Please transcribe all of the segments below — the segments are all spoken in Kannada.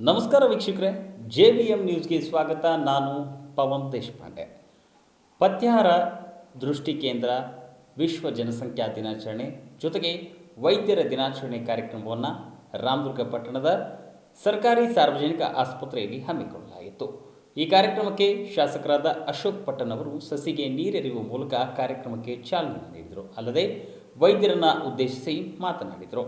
ನಮಸ್ಕಾರ ವೀಕ್ಷಕರೇ, ಜೆ ವಿ ಎಂ ನ್ಯೂಸ್ಗೆ ಸ್ವಾಗತ. ನಾನು ಪವನ್ ದೇಶಪಾಂಡೆ. ಪತ್ಯಾಹಾರ ದೃಷ್ಟಿ ಕೇಂದ್ರ, ವಿಶ್ವ ಜನಸಂಖ್ಯಾ ದಿನಾಚರಣೆ ಜೊತೆಗೆ ವೈದ್ಯರ ದಿನಾಚರಣೆ ಕಾರ್ಯಕ್ರಮವನ್ನು ರಾಮದುರ್ಗ ಪಟ್ಟಣದ ಸರ್ಕಾರಿ ಸಾರ್ವಜನಿಕ ಆಸ್ಪತ್ರೆಯಲ್ಲಿ ಹಮ್ಮಿಕೊಳ್ಳಲಾಯಿತು. ಈ ಕಾರ್ಯಕ್ರಮಕ್ಕೆ ಶಾಸಕರಾದ ಅಶೋಕ್ ಪಟ್ಟಣ್ ಅವರು ಸಸಿಗೆ ನೀರೆರೆಯುವ ಮೂಲಕ ಕಾರ್ಯಕ್ರಮಕ್ಕೆ ಚಾಲನೆ ನೀಡಿದರು. ಅಲ್ಲದೆ ವೈದ್ಯರನ್ನ ಉದ್ದೇಶಿಸಿ ಮಾತನಾಡಿದರು.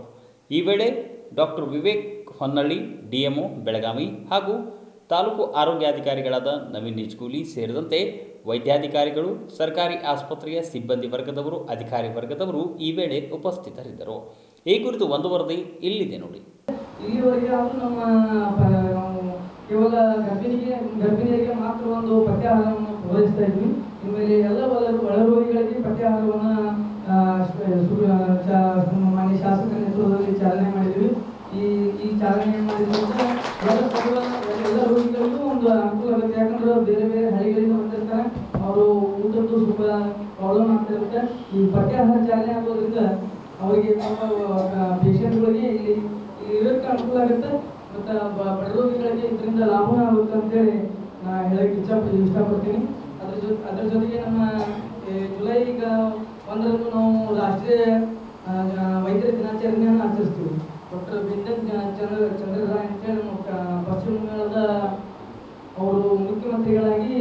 ಈ ವೇಳೆ ಡಾಕ್ಟರ್ ವಿವೇಕ್ ಹೊನ್ನಳ್ಳಿ, ಡಿಎಂಒ ಬೆಳಗಾವಿ ಹಾಗೂ ತಾಲೂಕು ಆರೋಗ್ಯಾಧಿಕಾರಿಗಳಾದ ನವೀನ್ ನಿಜ್ಗೂಲಿ ಸೇರಿದಂತೆ ವೈದ್ಯಾಧಿಕಾರಿಗಳು, ಸರ್ಕಾರಿ ಆಸ್ಪತ್ರೆಯ ಸಿಬ್ಬಂದಿ ವರ್ಗದವರು, ಅಧಿಕಾರಿ ವರ್ಗದವರು ಈ ವೇಳೆ ಉಪಸ್ಥಿತರಿದ್ದರು. ಈ ಕುರಿತು ಒಂದು ವರದಿ ಇಲ್ಲಿದೆ ನೋಡಿ. ಇಲ್ಲಿವರೆಗೆ ನಮ್ಮ ಕೇವಲ ಗರ್ಭಿಣಿಗೆ, ಗರ್ಭಿಣಿಯರಿಗೆ ಮಾತ್ರ ಒಂದು ಪಥ್ಯಾಹಾರವನ್ನು ಪೂರೈಸ್ತಾ ಇದ್ವಿ. ಇನ್ಮೇಲೆ ಎಲ್ಲ ಒಳ ಒಳರೋಗಿಗಳಿಗೆ ಪಥ್ಯಾಹಾರವನ್ನು ಆ, ಶ- ಸು- ಆ, ಚಾ- ನಮ್ಮ ಮಾನ್ಯ ಶಾಸಕರ ನೇತೃತ್ವದಲ್ಲಿ ಚಾಲನೆ ಮಾಡಿದ್ವಿ. ಈ ಈ ಚಾಲನೆ ಮಾಡಿದ್ರಿಂದ ಎಲ್ಲ ರೋಗಿಗಳಿಗೂ ಒಂದು ಅನುಕೂಲ ಆಗುತ್ತೆ. ಯಾಕಂದ್ರೆ ಬೇರೆ ಬೇರೆ ಹಳ್ಳಿಗಳಿಂದ ಬಂದಿರ್ತಾರೆ. ಅವರು ಊಟದ್ದು ಸ್ವಲ್ಪ ಪ್ರಾಬ್ಲಮ್ ಆಗ್ತಾ ಇರುತ್ತೆ. ಈ ಆಹಾರ ಚಾಲನೆ ಆಗೋದ್ರಿಂದ ಅವರಿಗೆ ಪೇಷಂಟ್ಗಳಿಗೆ ಇಲ್ಲಿ ಇರೋಕ್ಕೆ ಅನುಕೂಲ ಆಗುತ್ತೆ. ಮತ್ತು ಬಡ ರೋಗಿಗಳಿಗೆ ಇದರಿಂದ ಲಾಭ ಆಗುತ್ತೆ ಅಂತೇಳಿ ಹೇಳಕ್ಕೆ ಇಚ್ಛ ಇಷ್ಟಪಡ್ತೀನಿ. ಅದ್ರ ಜೊತೆ ಅದ್ರ ಜೊತೆಗೆ ನಮ್ಮ ಈ ಜುಲೈ ಈಗ ಒಂದರಂದು ನಾವು ರಾಷ್ಟ್ರೀಯ ವೈದ್ಯರ ದಿನಾಚರಣೆಯನ್ನು ಆಚರಿಸ್ತೀವಿ ಡಾಕ್ಟರ್ ಬಿಂದನ್ ಚಂದ್ರ ಚಂದ್ರರಾಯ್ ಅಂತೇಳಿ ಪಶ್ಚಿಮ ಬಂಗಾಳದ ಅವರು ಮುಖ್ಯಮಂತ್ರಿಗಳಾಗಿ,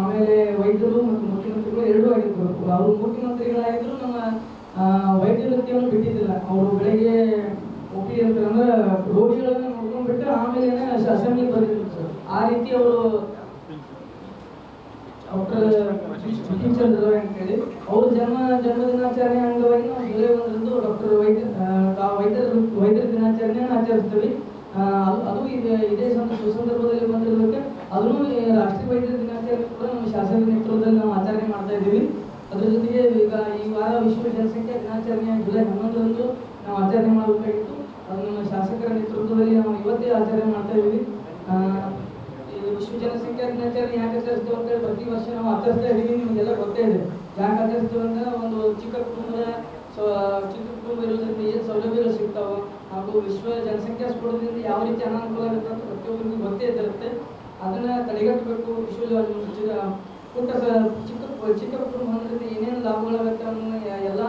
ಆಮೇಲೆ ವೈದ್ಯರು ಮತ್ತು ಮುಖ್ಯಮಂತ್ರಿಗಳು ಎರಡೂ ಆಗಿದ್ದರು. ಅವರು ಮುಖ್ಯಮಂತ್ರಿಗಳಾಗಿದ್ದರು ನಮ್ಮ ವೈದ್ಯ ವೃತ್ತಿಯನ್ನು ಬಿಟ್ಟಿದ್ದಿಲ್ಲ. ಅವರು ಬೆಳಗ್ಗೆ ಒಪ್ಪಿ ಅಂತಂದ್ರೆ ರೋಗಿಗಳನ್ನ ನೋಡ್ಕೊಂಡ್ಬಿಟ್ಟು ಆಮೇಲೆ ಅಸೆಂಬ್ಲಿ ಬಂದಿದ್ರು ಸರ್. ಆ ರೀತಿ ಅವರು ಡಾಕ್ಟರ್ ಬಿಪಿನ್ ಚಂದ್ರ ಅಂತೇಳಿ ಅವ್ರ ಜನ್ಮ ಜನ್ಮ ದಿನಾಚರಣೆ ಅಂಗವಾಗಿ ನಾವು ಜುಲೈ ಒಂದರಂದು ಡಾಕ್ಟರ್ ವೈದ್ಯ ವೈದ್ಯರ ವೈದ್ಯರ ದಿನಾಚರಣೆಯನ್ನು ಆಚರಿಸ್ತೀವಿ. ಅದು- ಅದು ಇದೆ ಇದೇ ಸಂದ- ಸುಸಂದರ್ಭದಲ್ಲಿ ಬಂದಿರೋದಕ್ಕೆ ಅದನ್ನು ರಾಷ್ಟ್ರೀಯ ವೈದ್ಯರ ದಿನಾಚರಣೆ ಕೂಡ ನಮ್ಮ ಶಾಸಕರ ನೇತೃತ್ವದಲ್ಲಿ ನಾವು ಆಚರಣೆ ಮಾಡ್ತಾ ಇದ್ದೀವಿ. ಅದ್ರ ಜೊತೆಗೆ ಈಗ ಈ ವಾರ ವಿಶ್ವ ಜನಸಂಖ್ಯಾ ದಿನಾಚರಣೆ ಜುಲೈ ಹನ್ನೊಂದರಂದು ನಾವು ಆಚರಣೆ ಮಾಡಬೇಕಾಗಿತ್ತು. ಅದು ನಮ್ಮ ಶಾಸಕರ ನೇತೃತ್ವದಲ್ಲಿ ನಾವು ಇವತ್ತೇ ಆಚರಣೆ ಮಾಡ್ತಾ ಇದ್ದೀವಿ. ದಿನಾಚರಣೆ ಯಾಕೆ ಅಂತೇಳಿ ಪ್ರತಿ ವರ್ಷ ನಾವು ಆಚರಿಸ್ತಾ ನಿಮಗೆಲ್ಲ ಗೊತ್ತೇ ಇದೆ. ಯಾಕೆ ಆಚರಿಸ್ತೀವಿ ಅಂದ್ರೆ ಒಂದು ಚಿಕ್ಕ ಕುಟುಂಬದ ಚಿಕ್ಕ ಕುಟುಂಬ ಇರೋದ್ರಿಂದ ಏನು ಸೌಲಭ್ಯಗಳು ಸಿಗ್ತಾವೆ, ಹಾಗೂ ವಿಶ್ವ ಜನಸಂಖ್ಯಾ ಸ್ಫೋಟದಿಂದ ಯಾವ ರೀತಿ ಅನಾನುಕೂಲ ಆಗುತ್ತೆ ಅಂತ ಪ್ರತಿಯೊಬ್ಬರಿಗೂ ಗೊತ್ತೇ ಇದ್ದಿರುತ್ತೆ. ಅದನ್ನ ತಡೆಗಟ್ಟಬೇಕು. ವಿಶ್ವ ಚಿಕ್ಕ ಚಿಕ್ಕ ಕುಟುಂಬ ಹೊಂದ್ರಿಂದ ಏನೇನು ಲಾಭಗಳಾಗುತ್ತೆ ಅನ್ನೋ ಎಲ್ಲ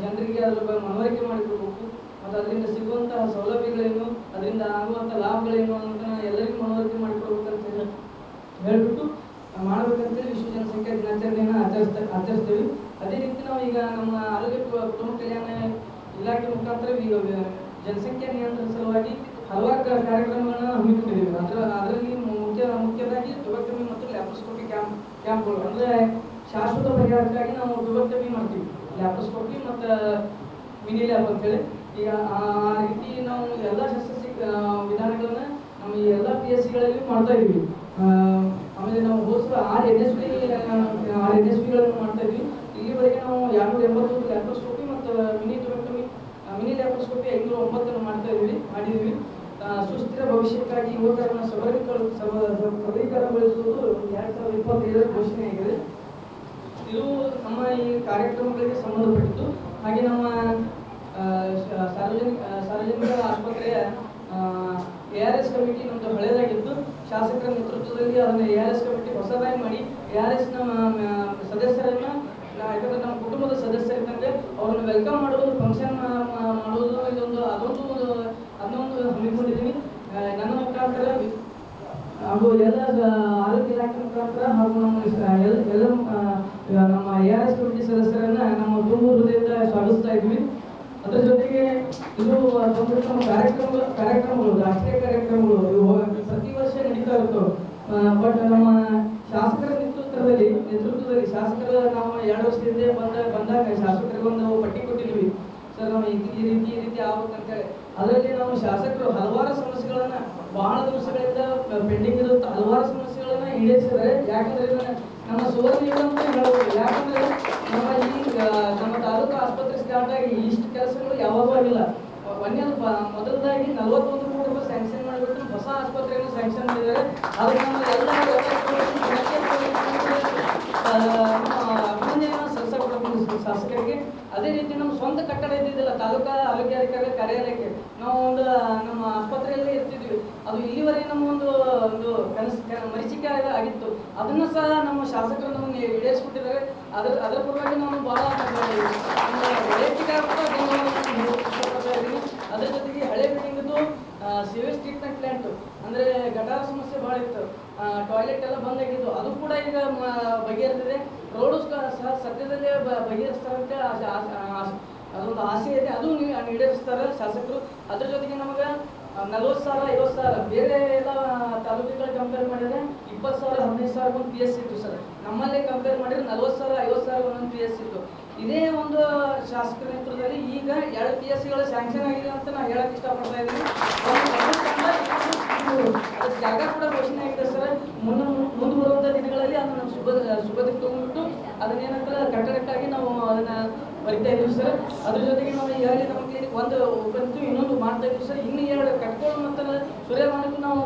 ಜನರಿಗೆ ಅದ್ರ ಬಗ್ಗೆ ಮನವರಿಕೆ ಮಾಡಿಕೊಡ್ಬೇಕು ಮತ್ತು ಅದರಿಂದ ಸಿಗುವಂತಹ ಸೌಲಭ್ಯಗಳೇನು ಅದರಿಂದ ಆಗುವಂಥ ಲಾಭಗಳೇನು ಅಂತ ಎಲ್ಲರಿಗೂ ಮನವರಿಕೆ ಮಾಡಿಕೊಡ್ಬೇಕಂತ ಹೇಳಿ ಹೇಳ್ಬಿಟ್ಟು ಮಾಡ್ಬೇಕಂತೇಳಿ ವಿಶ್ವ ಜನಸಂಖ್ಯಾ ದಿನಾಚರಣೆಯನ್ನು ಆಚರಿಸ್ತಾ ಆಚರಿಸ್ತೀವಿ ಅದೇ ರೀತಿ ನಾವು ಈಗ ನಮ್ಮ ಆರೋಗ್ಯ ಕು- ಕುಟುಂಬ ಕಲ್ಯಾಣ ಇಲಾಖೆ ಮುಖಾಂತರ ಜನಸಂಖ್ಯಾ ನಿಯಂತ್ರಣ ಸಲುವಾಗಿ ಹಲವಾರು ಕಾರ್ಯಕ್ರಮಗಳನ್ನ ಹಮ್ಮಿಕೊಂಡಿದ್ದೀವಿ. ಅದರ ಅದರಲ್ಲಿ ಮುಖ್ಯ, ಮುಖ್ಯವಾಗಿ ದುಬಕ್ಟಮಿ ಮತ್ತು ಲ್ಯಾಪ್ರೋಸ್ಕೋಪಿ ಕ್ಯಾಂಪ್, ಕ್ಯಾಂಪ್ಗಳು. ಅಂದ್ರೆ ಶಾಶ್ವತ ಪರಿಹಾರಕ್ಕಾಗಿ ನಾವು ದುಬಕ್ಟಮಿ ಮಾಡ್ತೀವಿ. ಲ್ಯಾಪ್ರೋಸ್ಕೋಪಿ ಮತ್ತು ಮಿನಿ ಲ್ಯಾಬ್ ಅಂತೇಳಿ. ಈಗ ಆ ರೀತಿ ನಾವು ಎಲ್ಲ ಶಸ್ತ್ರಸಿ ವಿಧಾನಗಳನ್ನ ನಮ್ಮ ಈ ಎಲ್ಲ ಪಿ ಎಸ್ ಸಿಗಳಲ್ಲಿ ಮಾಡ್ತಾ ಇದ್ವಿ ಆಮೇಲೆ ನಾವು ಹೋದ R N S P R N S ಪಿಗಳನ್ನು ಮಾಡ್ತಾ ಇದ್ವಿ ಇಲ್ಲಿವರೆಗೆ ನಾವು ಎರಡು ಎಂಬತ್ತೊಂದು ಲ್ಯಾಪ್ರೋಸ್ಕೋಪಿ ಮತ್ತು ಮಿನಿ ಟೊಮೆಟೊಮಿ ಮಿನಿ ಲ್ಯಾಪ್ರೋಸ್ಕೋಪಿ ಐನೂರ ಒಂಬತ್ತನ್ನು ಮಾಡ್ತಾ ಇದ್ದೀವಿ ಮಾಡಿದ್ವಿ ಸುಸ್ಥಿರ ಭವಿಷ್ಯಕ್ಕಾಗಿ ಯುವಕರನ್ನ ಸಬಲೀಕರಣ ಸಬ- ಸಬಲೀಕರಣಗೊಳಿಸುವುದು ಎರಡ್ ಸಾವಿರದ ಇಪ್ಪತ್ತೈದರ ಘೋಷಣೆ ಆಗಿದೆ ಇದು ನಮ್ಮ ಈ ಕಾರ್ಯಕ್ರಮಗಳಿಗೆ ಸಂಬಂಧಪಟ್ಟಿತ್ತು ಹಾಗೆ ನಮ್ಮ ಸಾರ್ವಜನಿಕ ಸಾರ್ವಜನಿಕ ಆಸ್ಪತ್ರೆಯ ಎ ಆರ್ ಎಸ್ ಕಮಿಟಿ ನಮ್ದು ಹಳೆಯದಾಗಿತ್ತು ಶಾಸಕರ ನೇತೃತ್ವದಲ್ಲಿ ಅದನ್ನ ಎ ಆರ್ ಎಸ್ ಕಮಿಟಿ ಹೊಸದಾಗಿ ಮಾಡಿ ಎ ಆರ್ ಎಸ್ ನಮ್ಮ ಸದಸ್ಯರನ್ನ ಯಾಕಂದ್ರೆ ನಮ್ಮ ಕುಟುಂಬದ ಸದಸ್ಯರಿದ್ದಂಗೆ ಅವ್ರನ್ನ ವೆಲ್ಕಮ್ ಮಾಡೋದು ಫಂಕ್ಷನ್ ಆ, ನನ್ನ ಮುಖಾಂತರ ಹಾಗೂ ಎಲ್ಲ ಆರೋಗ್ಯ ಇಲಾಖೆ ಮುಖಾಂತರ ಹಾಗೂ ನಮ್ಮ ಎಲ್ಲ ನಮ್ಮ ಎ ಆರ್ ಎಸ್ ಕಮಿಟಿ ಸದಸ್ಯರನ್ನ ನಮ್ಮ ತುಂಬ ಹೃದಯದಿಂದ ಸ್ವಾಗತಿಸ್ತಾ ಇದ್ವಿ ಅದರ ಜೊತೆಗೆ ಇದು ಬಂದಿರ್ತಕ್ಕಂಥ ಕಾರ್ಯಕ್ರಮಗಳು ಕಾರ್ಯಕ್ರಮಗಳು ರಾಷ್ಟ್ರೀಯ ಕಾರ್ಯಕ್ರಮಗಳು ಪ್ರತಿ ವರ್ಷ ನಡೀತಾ ಇರ್ತವೆ. ಬಟ್ ನಮ್ಮ ಶಾಸಕರ ನೇತೃತ್ವದಲ್ಲಿ ನೇತೃತ್ವದಲ್ಲಿ ಶಾಸಕರ ನಾವು ಎರಡು ವರ್ಷದಿಂದ ಬಂದ ಬಂದಾಗ ಶಾಸಕರಿಗೆ ಒಂದು ಪಟ್ಟಿ ಸರ್ ನಾವು ಈ ರೀತಿ ಈ ರೀತಿ ಆಗ್ಬೇಕಂತೇಳಿ ಅದರಲ್ಲಿ ನಾವು ಶಾಸಕರು ಹಲವಾರು ಸಮಸ್ಯೆಗಳನ್ನ ಬಹಳ ದಿವಸಗಳಿಂದ ಪೆಂಡಿಂಗ್ ಇರುತ್ತೆ ಹಲವಾರು ಸಮಸ್ಯೆಗಳನ್ನ ಈಡೇರಿಸಿದ್ದಾರೆ. ಯಾಕಂದ್ರೆ ನಮ್ಮ ಸುವರ್ಣ ಅಂತ ಹೇಳ್ಬೋದು ಯಾಕಂದ್ರೆ ನಮ್ಮ ಈ ನಮ್ಮ ತಾಲೂಕು ಆಸ್ಪತ್ರೆ ಸ್ಟಾರ್ಟ್ ಆಗಿ ಇಷ್ಟು ಕೆಲಸಗಳು ಯಾವಾಗೂ ಆಗಿಲ್ಲ. ಒಂದೇ ಮೊದಲದಾಗಿ ನಲವತ್ತೊಂದು ಕೋಟಿ ರೂಪಾಯಿ ಸ್ಯಾಂಕ್ಷನ್ ಮಾಡಿಬಿಟ್ಟು ಹೊಸ ಆಸ್ಪತ್ರೆಯನ್ನು ಸ್ಯಾಂಕ್ಷನ್ ಮಾಡಿದ್ದಾರೆ. ಅದಕ್ಕೆ ನಮ್ಮ ಎಲ್ಲ ಅಭಿನಂದನೆಯನ್ನು ಸಲ್ಲಿಸಬೇಕು ಶಾಸಕರಿಗೆ ಅದೇ ರೀತಿ ಕಟ್ಟಡ ಇದ್ದಿದ್ದಿಲ್ಲ ತಾಲೂಕಾ ಆರೋಗ್ಯಾಧಿಕಾರಿ ಕಾರ್ಯಾಲಯಕ್ಕೆ ನಾವು ಒಂದು, ನಮ್ಮ ಆಸ್ಪತ್ರೆಯಲ್ಲಿ ಇರ್ತಿದ್ವಿ. ಅದು ಇಲ್ಲಿವರೆಗೆ ನಮ್ಮ ಒಂದು ಒಂದು ಕನಸು ಮರಿಚಿಕೆ ಆಗಿತ್ತು. ಅದನ್ನು ಸಹ ನಮ್ಮ ಶಾಸಕರು ನಮಗೆ ಈಡೇರಿಸ್ಬಿಟ್ಟಿದ್ದಾರೆ ಅದರ ಅದರ ಪರವಾಗಿ ನಾನು ಬಹಳ ವೈಯಕ್ತಿಕ ಅದರ ಜೊತೆಗೆ ಹಳೆ ಬಿಲ್ಡಿಂಗ್ದು ಸಿವೇಜ್ ಟ್ರೀಟ್ಮೆಂಟ್ ಪ್ಲಾಂಟ್ ಅಂದ್ರೆ ಗಟಾರ ಸಮಸ್ಯೆ ಬಹಳ ಇತ್ತು. ಟಾಯ್ಲೆಟ್ ಎಲ್ಲ ಬಂದಾಗಿದ್ದು ಅದು ಕೂಡ ಈಗ ಬಗೆಹರಿದಿದೆ. ರೋಡು ಸಹ ಸದ್ಯದಲ್ಲೇ ಬ- ಅದೊಂದು ಆಸೆ ಇದೆ ಅದು ಈಡೇರಿಸ್ತಾರೆ ಶಾಸಕರು. ಅದ್ರ ಜೊತೆಗೆ ನಮಗೆ ನಲ್ವತ್ತು ಸಾವಿರ, ಐವತ್ತು ಸಾವಿರ, ಬೇರೆ ಎಲ್ಲ ತಾಲೂಕುಗಳ ಕಂಪೇರ್ ಮಾಡಿದ್ರೆ ಇಪ್ಪತ್ತು ಸಾವಿರ, ಹದಿನೈದು ಸಾವಿರ ಒಂದು ಪಿ ಎಸ್ ಇತ್ತು ಸರ್. ನಮ್ಮಲ್ಲೇ ಕಂಪೇರ್ ಮಾಡಿದ್ರೆ ನಲ್ವತ್ತು ಸಾವಿರ, ಐವತ್ತು ಸಾವಿರ ಒಂದೊಂದು ಪಿ ಎಸ್ ಇತ್ತು. ಇದೇ ಒಂದು ಶಾಸಕರ ನೇತೃತ್ವದಲ್ಲಿ ಈಗ ಎರಡು ಪಿ ಎಸ್ ಸಿಗಳು ಸ್ಯಾಂಕ್ಷನ್ ಆಗಿದೆ ಅಂತ ನಾನು ಹೇಳಕ್ ಇಷ್ಟಪಡ್ತಾ ಇದ್ದೀನಿ. ಅದಕ್ಕೆ ಜಾಗ ಕೂಡ ಘೋಷಣೆ ಆಗಿದೆ ಸರ್. ಮುನ್ನ ಮುಂದೆ ದಿನಗಳಲ್ಲಿ ಅದನ್ನು ಶುಭ ಶುಭದಕ್ಕೆ ತಗೊಂಡ್ಬಿಟ್ಟು ಅದನ್ನೇನಂತಾರೆ ಕಟ್ಟಡಕ್ಕಾಗಿ ಬರಿತಾ ಇದ್ದೀವಿ ಸರ್. ಅದ್ರ ಜೊತೆಗೆ ನಾವು ಈಗಾಗಲೇ ಕ್ಲಿನಿಕ್ ಒಂದು ಕಂತು ಇನ್ನೊಂದು ಮಾಡ್ತಾ ಇದ್ದೀವಿ ಸರ್. ಇನ್ನು ಎರಡು ಕಟ್ಕೊಂಡು ಮತ್ತು ಸೂರ್ಯಮಾನಕ್ಕೂ ನಾವು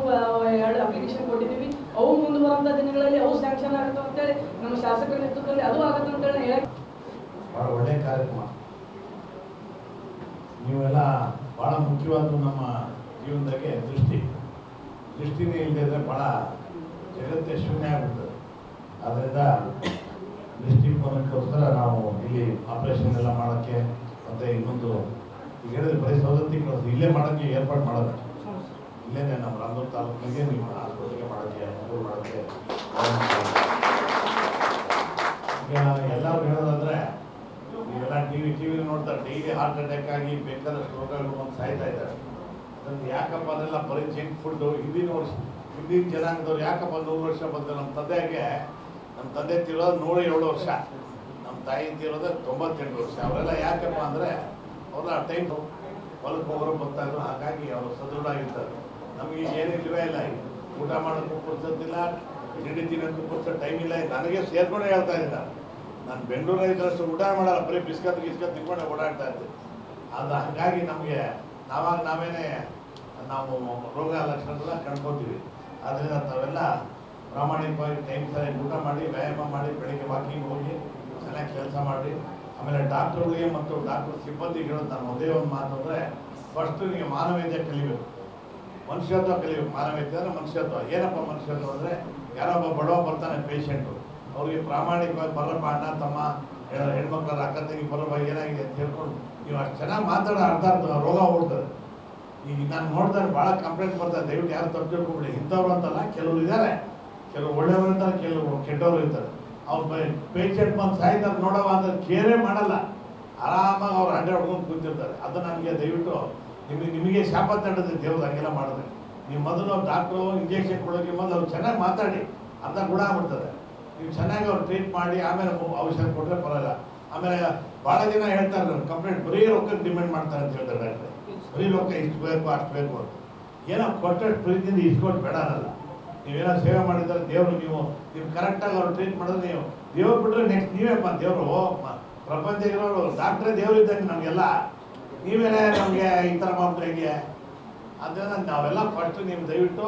ಎರಡು ಅಪ್ಲಿಕೇಶನ್ ಕೊಟ್ಟಿದ್ದೀವಿ. ಅವು ಮುಂದೆ ಬರುವಂಥ ದಿನಗಳಲ್ಲಿ ಅವು ಸ್ಯಾಂಕ್ಷನ್ ಆಗುತ್ತೆ ಅಂತೇಳಿ ನಮ್ಮ ಶಾಸಕರ ನೇತೃತ್ವದಲ್ಲಿ ಅದು ಆಗುತ್ತೆ ಅಂತೇಳಿ ಹೇಳಕ್ ಭಾಳ ಒಳ್ಳೆಯ ಕಾರ್ಯಕ್ರಮ. ನೀವೆಲ್ಲ ಭಾಳ ಮುಖ್ಯವಾದ ನಮ್ಮ ಜೀವನದಾಗೆ ದೃಷ್ಟಿ. ದೃಷ್ಟಿನೇ ಇಲ್ಲದೆ ಬಹಳ ಜಗತ್ತೇ ಶೂನ್ಯ ಆಗ್ಬಿಡ್ತದೆ ಆದ್ದರಿಂದ ದೃಷ್ಟಿಕೋನಕ್ಕೋಸ್ಕರ ನಾವು ಇಲ್ಲಿ ಆಪರೇಷನ್ ಎಲ್ಲ ಮಾಡೋಕ್ಕೆ ಮತ್ತು ಇನ್ನೊಂದು ಈಗ ಹೇಳಿದ್ರೆ ಬರೀ ಸವದತ್ತಿ ಕಳಿಸಿ ಇಲ್ಲೇ ಮಾಡೋಕ್ಕೆ ಏರ್ಪಾಡು ಮಾಡೋದು. ಇಲ್ಲೇ ನಮ್ಮ ರಾಮದುರ್ಗ ತಾಲೂಕಿಗೆ ನಿಮ್ಮ ಆಸ್ಪತ್ರೆಗೆ ಮಾಡೋಕ್ಕೆ ಅನುಕೂಲ ಮಾಡೋಕ್ಕೆ ಈಗ ಎಲ್ಲರೂ ಹೇಳೋದಾದ್ರೆ ನೀವೆಲ್ಲ ಟಿ ವಿ ಟಿ ವಿ ನೋಡ್ತಾರೆ ಡೈಲಿ ಹಾರ್ಟ್ ಅಟ್ಯಾಕ್ ಆಗಿ ಬೇಕಾದಷ್ಟು ರೋಗಗಳು ಬಂದು ಸಾಯ್ತಾ ಇದ್ದಾರೆ. ಅದನ್ನು ಯಾಕಪ್ಪ ಅದೆಲ್ಲ ಬರೀ ಜಂಕ್ ಫುಡ್ಡು ಹಿಂದಿನ ವರ್ಷ, ಹಿಂದಿನ ಜನಾಂಗದವ್ರು ಯಾಕಪ್ಪ ನೂರು ವರ್ಷ ಬಂದು ನಮ್ಮ ತಂದೆಗೆ ನಮ್ಮ ತಂದೆ ತಿರೋದು ನೂರ ಏಳು ವರ್ಷ. ನಮ್ಮ ತಾಯಿ ತಿರೋದು ತೊಂಬತ್ತೆಂಟು ವರ್ಷ. ಅವರೆಲ್ಲ ಯಾಕಪ್ಪ ಅಂದರೆ ಅವರ ಟೈಮ್ ಹೊಲಕ್ಕೆ ಹೋಗೋರು ಬರ್ತಾ ಇದ್ರು. ಹಾಗಾಗಿ ಅವರು ಸದೃಢ ಆಗಿರ್ತಾರೆ. ನಮಗೆ ಏನು ಇಲ್ಲವೇ ಇಲ್ಲ ಊಟ ಮಾಡೋಕ್ಕೂ ಪುರ್ಸತ್ತಿಲ್ಲ, ತಿಂಡಿ ತಿನ್ನೋಕ್ಕೂ ಪುರ್ಸೋ ಟೈಮ್ ಇಲ್ಲ. ನನಗೆ ಸೇರ್ಕೊಂಡು ಹೇಳ್ತಾ ಇದ್ದ ನಾನು ನಾನು ಬೆಂಗಳೂರಲ್ಲಿ ಇದ್ದಷ್ಟು ಊಟ ಮಾಡಲ್ಲ. ಬರೀ ಬಿಸ್ಕತ್, ಗಿಸ್ಕತ್ ತಿನ್ಕೊಂಡು ಓಡಾಡ್ತಾ ಇದ್ದೆ. ಅದು ಹಾಗಾಗಿ ನಮಗೆ ನಾವಾಗ ನಾವೇನೇ ನಾವು ರೋಗ ಲಕ್ಷಣಗಳನ್ನ ಕಂಡ್ಕೊತೀವಿ. ಆದ್ದರಿಂದ ತಾವೆಲ್ಲ ಪ್ರಾಮಾಣಿಕವಾಗಿ ಟೈಮ್ ಸರಿ ಊಟ ಮಾಡಿ, ವ್ಯಾಯಾಮ ಮಾಡಿ, ಬೆಳಿಗ್ಗೆ ವಾಕಿಂಗ್ ಹೋಗಿ, ಚೆನ್ನಾಗಿ ಕೆಲಸ ಮಾಡಿ ಆಮೇಲೆ ಡಾಕ್ಟ್ರುಗಳಿಗೆ ಮತ್ತು ಡಾಕ್ಟರ್ ಸಿಬ್ಬಂದಿಗೆ ನಾನು ಒಂದೇ ಒಂದು ಮಾತು ಅಂದರೆ ಫಸ್ಟ್ ನೀವು ಮಾನವೀಯತೆ ಕಲಿಬೇಕು. ಮನುಷ್ಯತ್ವ ಕಲಿಬೇಕು. ಮಾನವೀಯತೆ ಅಂದರೆ ಮನುಷ್ಯತ್ವ. ಏನಪ್ಪ ಮನುಷ್ಯತ್ವ ಅಂದರೆ ಯಾರೊಬ್ಬ ಬಡವ ಬರ್ತಾನೆ ಪೇಷಂಟು ಅವ್ರಿಗೆ ಪ್ರಾಮಾಣಿಕವಾಗಿ ಬರಪ್ಪ ಅಣ್ಣ ತಮ್ಮ ಹೆಣ್ಮಕ್ಳ ಅಕ್ಕ ತಂಗಿ ಬರಪ್ಪ ಏನಾಗಿದೆ ಅಂತ ಹೇಳ್ಕೊಂಡು ನೀವು ಅಷ್ಟು ಚೆನ್ನಾಗಿ ಮಾತಾಡೋ ಅರ್ಧ ಅರ್ಧ ರೋಗ ಓಡ್ತದೆ ಈಗ ನಾನು ನೋಡ್ತಾರೆ ಭಾಳ ಕಂಪ್ಲೇಂಟ್ ಬರ್ತಾರೆ ದಯವಿಟ್ಟು ಯಾರು ತಪ್ಪು ತಿಳ್ಕೊಬಿಡಿ ಇಂಥವ್ರು ಅಂತಲ್ಲ ಕೆಲವರು ಇದ್ದಾರೆ. ಕೆಲವರು ಒಳ್ಳೆಯವರು ಇರ್ತಾರೆ ಕೆಲವರು ಕೆಟ್ಟವರು ಇರ್ತಾರೆ. ಅವ್ರು ಪೇಷಂಟ್ ಬಂದು ಸಾಯ್ತಾರೆ ನೋಡವ ಅಂತ ಕೇರೇ ಮಾಡಲ್ಲ. ಆರಾಮಾಗಿ ಅವ್ರು ಹಂಡೆ ಹೊಡ್ಕೊಂಡು ಕೂತಿರ್ತಾರೆ. ಅದು ನನಗೆ ದಯವಿಟ್ಟು ನಿಮಗೆ ನಿಮಗೆ ಶಾಪ ತಟ್ಟದೆ ದೇವ್ರು ಹಂಗೆಲ್ಲ ಮಾಡಿದ್ರೆ. ನೀವು ಮೊದಲು ಅವ್ರು ಡಾಕ್ಟ್ರು ಇಂಜೆಕ್ಷನ್ ಕೊಡೋಕೆ ಮೊದಲು ಅವ್ರು ಚೆನ್ನಾಗಿ ಮಾತಾಡಿ ಅಂತ ಗುಣ ಆಗ್ಬಿಡ್ತದೆ. ನೀವು ಚೆನ್ನಾಗಿ ಅವ್ರು ಟ್ರೀಟ್ ಮಾಡಿ, ಆಮೇಲೆ ಔಷಧ ಕೊಟ್ಟರೆ ಪರವಾಗಿಲ್ಲ. ಆಮೇಲೆ ಭಾಳ ಜನ ಹೇಳ್ತಾರೆ ಕಂಪ್ಲೇಂಟ್ ಬರೀ ರೊಕ್ಕಕ್ಕೆ ಡಿಮ್ಯಾಂಡ್ ಮಾಡ್ತಾರೆ ಅಂತ ಹೇಳ್ತಾರೆ ಡಾಕ್ಟ್ರೆ. ಬರೀ ರೊಕ್ಕ ಇಷ್ಟು ಬೇಕು, ಅಷ್ಟು ಬೇಕು ಅಂತ. ಏನೋ ಕೊಟ್ಟಷ್ಟು ಪ್ರೀತಿಯಿಂದ ಇಸ್ಕೊಂಡು ಬೇಡ ಅನ್ನಲ್ಲ. ನೀವೇನೋ ಸೇವೆ ಮಾಡಿದ್ರೆ ದೇವರು ನೀವು ನೀವು ಕರೆಕ್ಟಾಗಿ ಅವ್ರು ಟ್ರೀಟ್ ಮಾಡಿದ್ರೆ ನೀವು, ದೇವ್ರು ಬಿಟ್ಟರೆ ನೆಕ್ಸ್ಟ್ ನೀವೇಪ್ಪ ದೇವರು? ಪ್ರಪಂಚ ಇರೋರು ಡಾಕ್ಟ್ರೇ ದೇವ್ರು ಇದ್ದಂಗೆ ನಮಗೆಲ್ಲ. ನೀವೇನೇ ನಮಗೆ ಈ ಥರ ಮಾಡಿದ್ರೆ ಹೇಗೆ? ಅದರಿಂದ ನಾವೆಲ್ಲ ಫಸ್ಟ್ ನೀವು ದಯವಿಟ್ಟು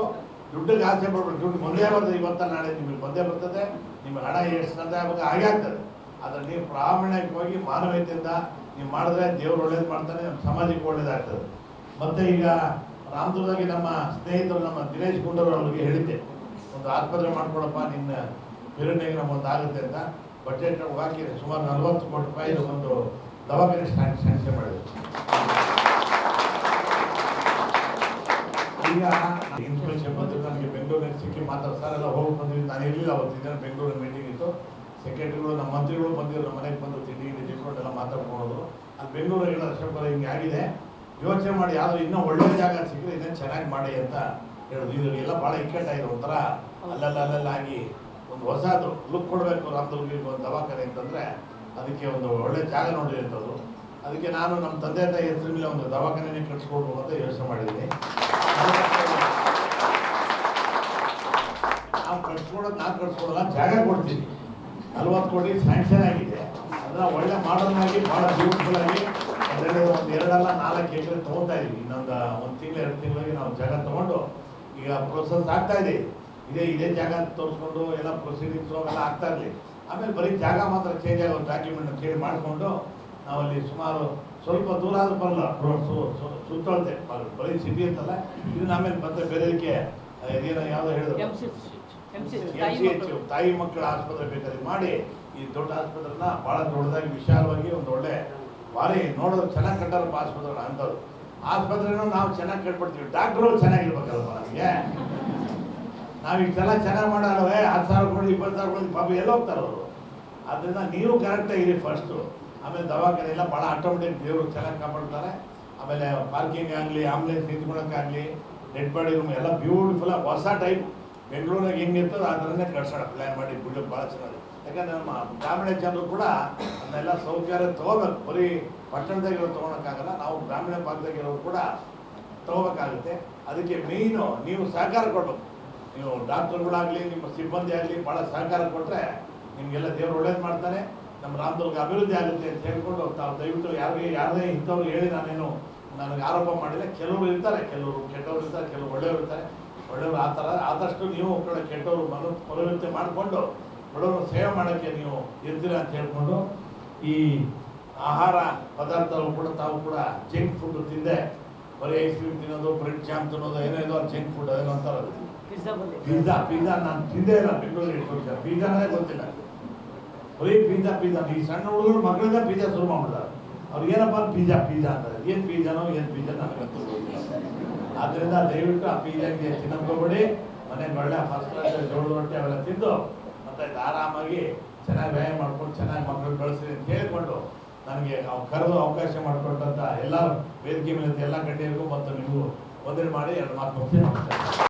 ದುಡ್ಡಿಗೆ ಆಸೆ ಪಡ್ಬೇಕು ದುಡ್ಡು ಮೊದಲೇ ಬರ್ತದೆ ಇವತ್ತ ನಾಳೆ, ನಿಮಗೆ ಬಂದೇ ಬರ್ತದೆ. ನಿಮ್ಮ ಹಣ ಎಷ್ಟು ತಂದೆ ಆಗುವಾಗ ಹಾಗೆ ಆಗ್ತದೆ. ಆದರೆ ನೀವು ಪ್ರಾಮಾಣಿಕವಾಗಿ ಮಾನವೀಯತೆಯಿಂದ ನೀವು ಮಾಡಿದ್ರೆ ದೇವ್ರು ಒಳ್ಳೇದು ಮಾಡ್ತಾನೆ, ನಮ್ಮ ಸಮಾಜಕ್ಕೆ ಒಳ್ಳೇದಾಗ್ತದೆ. ಮತ್ತು ಈಗ ರಾಮದುರ್ಗದಾಗೆ ನಮ್ಮ ಸ್ನೇಹಿತರು, ನಮ್ಮ ದಿನೇಶ್ ಗುಂಡೂರು ಅವ್ರಿಗೆ ಹೇಳಿದ್ದೆ. ಒಂದು ಆಸ್ಪತ್ರೆ ಮಾಡ್ಕೊಡಪ್ಪ, ನಿನ್ನ ಹಿರಣ್ಯ ನಮ್ಗೆ ಒಂದು ಆಗುತ್ತೆ ಅಂತ ಬಜೆಟ್ ಹಾಕಿ ಸುಮಾರು ನಲವತ್ತು ಕೋಟಿ ರೂಪಾಯಿ ಒಂದು ದವಾಖಾನೆ ಸ್ಯಾಂಕ್ಷನ್ ಮಾಡಿದ್ರು. ಈಗ ಇನ್ಸ್ಪೆಕ್ಷನ್ ಬಂದ್ರೆ ನನಗೆ ಬೆಂಗಳೂರಿನಲ್ಲಿ ಸಿಕ್ಕಿ ಮಾತಾಡ, ಸರ್, ಎಲ್ಲ ಹೋಗಿ ಬಂದಿದ್ದು ನಾನು ಇರಲಿಲ್ಲ ಅವತ್ತಿನ ಬೆಂಗಳೂರು ಮೀಟಿಂಗ್ ಇತ್ತು. ಸೆಕ್ರೆಟರಿಗಳು ನಮ್ಮ ಮಂತ್ರಿಗಳು ಬಂದಿದ್ರು, ನಮ್ಮ ಮನೆಗೆ ಬಂದು ತಿಂಡಿ ಗಿಂಡಿ ತಿಳ್ಕೊಂಡು ಎಲ್ಲ ಮಾತಾಡ್ಕೊಂಡು ಅಲ್ಲಿ ಅಷ್ಟೇ ಅಶೋಕರ ಹಿಂಗೆ ಆಗಿದೆ. ಯೋಚನೆ ಮಾಡಿ ಯಾವ್ದು ಇನ್ನೂ ಒಳ್ಳೆಯ ಜಾಗ ಸಿಕ್ಕರೆ ಇದನ್ನು ಚೆನ್ನಾಗಿ ಮಾಡಿ ಅಂತ ಹೇಳೋದು ಇದು ಎಲ್ಲ ಭಾಳ ಇಕ್ಕಟ್ಟಾಗಿದೆ ಒಂಥರ ಅಲ್ಲೆಲ್ಲ ಆಗಿ ಒಂದು ಹೊಸದು ಲುಕ್ ಕೊಡಬೇಕು ರಾಮದುರ್ಗಿಗೆ ಒಂದು ದವಾಖಾನೆ ಅಂತಂದರೆ ಅದಕ್ಕೆ ಒಂದು ಒಳ್ಳೆ ಜಾಗ ನೋಡಿ ಅಂತದ್ದು ಅದಕ್ಕೆ ನಾನು ನಮ್ಮ ತಂದೆ ತಾಯಿ ಹೆಸರು ಮೇಲೆ ಒಂದು ದವಾಖಾನೆ ಕಟ್ಸ್ಕೊಡ್ಬೇಕು ಅಂತ ಯೋಚನೆ ಮಾಡಿದ್ದೀನಿ. ನಾವು ಕಟ್ಸ್ಕೊಡೋದು, ನಾನು ಕಟ್ಸ್ಕೊಡೋಲ್ಲ, ಜಾಗ ಕೊಡ್ತೀನಿ. ನಲ್ವತ್ತು ಕೋಟಿ ಸ್ಯಾಂಕ್ಷನ್ ಆಗಿದೆ. ಅದನ್ನ ಒಳ್ಳೆ ಮಾಡರ್ನ್ ಆಗಿ ಭಾಳ ಬ್ಯೂಟಿಫುಲ್ ಆಗಿ ಒಂದು ಎರಡಲ್ಲ ನಾಲ್ಕು ಎಕರೆ ತೊಗೊತಾ ಇದ್ದೀವಿ ಇನ್ನೊಂದು, ಒಂದು ತಿಂಗಳು, ಎರಡು ತಿಂಗಳಿಗೆ ನಾವು ಜಾಗ ತೊಗೊಂಡು ಈಗ ಪ್ರೊಸೆಸ್ ಆಗ್ತಾ ಇದೆ. ಇದೇ ಇದೇ ಜಾಗ ತೋರಿಸ್ಕೊಂಡು ಎಲ್ಲ ಪ್ರೊಸೀಡಿಂಗ್ಸು ಅವೆಲ್ಲ ಆಗ್ತಾ ಇರಲಿ. ಆಮೇಲೆ ಬರೀ ಜಾಗ ಮಾತ್ರ ಚೇಂಜ್ ಆಗೋ ಡಾಕ್ಯುಮೆಂಟ್ ಚೇಂಜ್ ಮಾಡಿಕೊಂಡು ನಾವಲ್ಲಿ ಸುಮಾರು ಸ್ವಲ್ಪ ದೂರ ಆದ್ರೂ ಬರಲ್ಲ ರೋಡ್ ಸುತ್ತೆ ಸು- ಸುತ್ತಳತೆ ಬರೀ ಸಿಟಿ ಅಂತಲ್ಲ ಇದನ್ನ ಆಮೇಲೆ ಮತ್ತೆ ಬೇರೆದಕ್ಕೆ ಆ, ಇದೇನೋ ಯಾವುದೋ ಹೇಳಿದ್ರು. ತಾಯಿ ಮಕ್ಕಳ. ಆಸ್ಪತ್ರೆ ಬೇಕಾದ್ರೆ ಮಾಡಿ ಈ ದೊಡ್ಡ ಆಸ್ಪತ್ರೆನ ಭಾಳ ದೊಡ್ಡದಾಗಿ ವಿಶಾಲವಾಗಿ ಒಂದು ಒಳ್ಳೆ ಭಾರಿ ನೋಡೋದು ಚೆನ್ನಾಗಿ ಕಟ್ಟಾರಪ್ಪ ಆಸ್ಪತ್ರೆ ಅಂತದ್ದು ಆಸ್ಪತ್ರೆನೂ ನಾವು ಚೆನ್ನಾಗಿ ಕಟ್ಬಿಡ್ತೀವಿ. ಡಾಕ್ಟ್ರು ಚೆನ್ನಾಗಿರ್ಬೇಕಲ್ವ ನಮಗೆ? ನಾವು ಇಷ್ಟೆಲ್ಲ ಚೆನ್ನಾಗಿ ಮಾಡಲ್ವೇ? ಹತ್ತು ಸಾವಿರ ಕೊಡಿ, ಇಪ್ಪತ್ತು ಸಾವಿರ ಕೊಡಿ, ಪಾಪ ಎಲ್ಲ ಹೋಗ್ತಾರೆ ಅವರು? ಅದರಿಂದ ನೀವು ಕರೆಕ್ಟಾಗಿ ಇರಿ ಫಸ್ಟು ಆಮೇಲೆ ದವಾಖಾನೆ ಎಲ್ಲ ಭಾಳ ಆಟೋಮೆಟಿಕ್ ದೇವರು ಚೆನ್ನಾಗಿ ಕಾಪಾಡ್ತಾರೆ. ಆಮೇಲೆ ಪಾರ್ಕಿಂಗ್ ಆಗಲಿ ಆಂಬುಲೆನ್ಸ್ ನಿಂತ್ಕೊಳಕ್ಕಾಗಲಿ ಡೆಡ್ ಬಾಡಿ ರೂಮ್ ಎಲ್ಲ ಬ್ಯೂಟಿಫುಲ್ ಹೊಸ ಟೈಪ್ ಬೆಂಗಳೂರಾಗ ಹೆಂಗಿರ್ತದೆ ಆ ಥರನೇ ಕಳ್ಸೋಣ ಪ್ಲ್ಯಾನ್ ಮಾಡಿ ಬಿಡೋದು ಭಾಳ ಚೆನ್ನಾಗಿ ಯಾಕಂದ್ರೆ ನಮ್ಮ ಗ್ರಾಮೀಣ ಜನರು ಕೂಡ ಅದನ್ನೆಲ್ಲ ಸೌಕರ್ಯ ತಗೋಬೇಕು. ಬರೀ ಪಟ್ಟಣದಾಗಿರೋ ತೊಗೊಳಕ್ಕಾಗಲ್ಲ, ನಾವು ಗ್ರಾಮೀಣ ಭಾಗದಾಗಿರೋರು ಕೂಡ ತಗೋಬೇಕಾಗುತ್ತೆ. ಅದಕ್ಕೆ ಮೇಯ್ನು ನೀವು ಸಹಕಾರ ಕೊಡಬೇಕು. ನೀವು ಡಾಕ್ಟರ್ಗಳಾಗಲಿ, ನಿಮ್ಮ ಸಿಬ್ಬಂದಿ ಆಗಲಿ ಭಾಳ ಸಹಕಾರ ಕೊಟ್ಟರೆ ನಿಮಗೆಲ್ಲ ದೇವರು ಒಳ್ಳೇದು ಮಾಡ್ತಾನೆ ನಮ್ಮ ರಾಮದುರ್ಗ ಅಭಿವೃದ್ಧಿ ಆಗುತ್ತೆ ಅಂತ ಹೇಳ್ಕೊಂಡು ತಾವು ದಯವಿಟ್ಟು ಯಾರಿಗೆ, ಯಾರದೇ ಇಂಥವ್ರು ಹೇಳಿ ನಾನೇನು ನನಗೆ ಆರೋಪ ಮಾಡಿಲ್ಲ. ಕೆಲವರು ಇರ್ತಾರೆ, ಕೆಲವರು ಕೆಟ್ಟವರು ಇರ್ತಾರೆ, ಕೆಲವರು ಒಳ್ಳೆಯವರು ಇರ್ತಾರೆ. ಒಳ್ಳೆಯವರು ಆ ಥರ ಆದಷ್ಟು ನೀವು ಕೂಡ ಕೆಟ್ಟವರು ಮನ ಮನೋವೃತ್ತಿ ಮಾಡಿಕೊಂಡು ಬಡವರು ಸೇವೆ ಮಾಡೋಕ್ಕೆ ನೀವು ಇರ್ತೀರ ಅಂತ ಹೇಳ್ಕೊಂಡು ಈ ಆಹಾರ ಪದಾರ್ಥಗಳು ಕೂಡ ತಾವು ಕೂಡ ಜಂಕ್ ಫುಡ್ ತಿಂದೆ. ಬರೀ ಐಸ್ ಕ್ರೀಮ್ ತಿನ್ನೋದು ಬ್ರೆಡ್ ಜಾಮ್ ತಿನ್ನೋದು ಏನೋ ಏನೋ ಜಂಕ್ ಫುಡ್ ಏನೋ ಅಂತಾರದು ಪಿಜ್ಜಾ ಪಿಜ್ಜಾ ನಾನು ತಿಂದೇ ಇಲ್ಲ ಬೆಂಗಳೂರು ಎಷ್ಟು ಪಿಜ್ಜಾ ಪಿಜ್ಜಾನೇ ಗೊತ್ತಿಲ್ಲ. ಬರೀ ಪಿಜ್ಜಾ ಪಿಜ್ಜಾ ಈ ಸಣ್ಣ ಹುಡುಗರು ಮಕ್ಕಳಿಂದ ಪಿಜ್ಜಾ ಶುರು ಮಾಡ್ಬಿಡ್ತಾರೆ. ಅವ್ರಿಗೆ ಏನಪ್ಪ ಪಿಜ್ಜಾ ಪಿಜ್ಜಾ ಅಂತಾರೆ. ಏನು ಪಿಜ್ಜಾನೋ ಏನು ಪಿಜ್ಜಾ ನನಗೆ ಗೊತ್ತಿಲ್ಲ. ಆದ್ದರಿಂದ ದಯವಿಟ್ಟು ಆ ಪಿಜ್ಜಾಗೆ ತಿನ್ನಕೋಬೇಡಿ ಮನೆಗೆ ಒಳ್ಳೆ ಫಸ್ಟ್ ಕ್ಲಾಸ್ ಜೋಳದ ರೊಟ್ಟಿ ಅವೆಲ್ಲ ತಿಂದು ಮತ್ತೆ ಇದ್ದ ಆರಾಮಾಗಿ ಚೆನ್ನಾಗಿ ವ್ಯಾಯಾಮ ಮಾಡ್ಕೊಂಡು ಚೆನ್ನಾಗಿ ಮಕ್ಕಳು ಬೆಳೆಸ್ರಿ ಅಂತ ಹೇಳ್ಕೊಂಡು ನನಗೆ ನಾವು ಕರೆದು ಅವಕಾಶ ಮಾಡಿಕೊಟ್ಟಂತ ಎಲ್ಲ ವೇದಿಕೆ ಮೇಲೆ ಎಲ್ಲ ಗಣ್ಯರಿಗೂ ಮತ್ತು ನಿಮಗೂ ವಂದನೆ ಮಾಡಿ ಎರಡು ಮಾತು ನಮಸ್ಕಾರ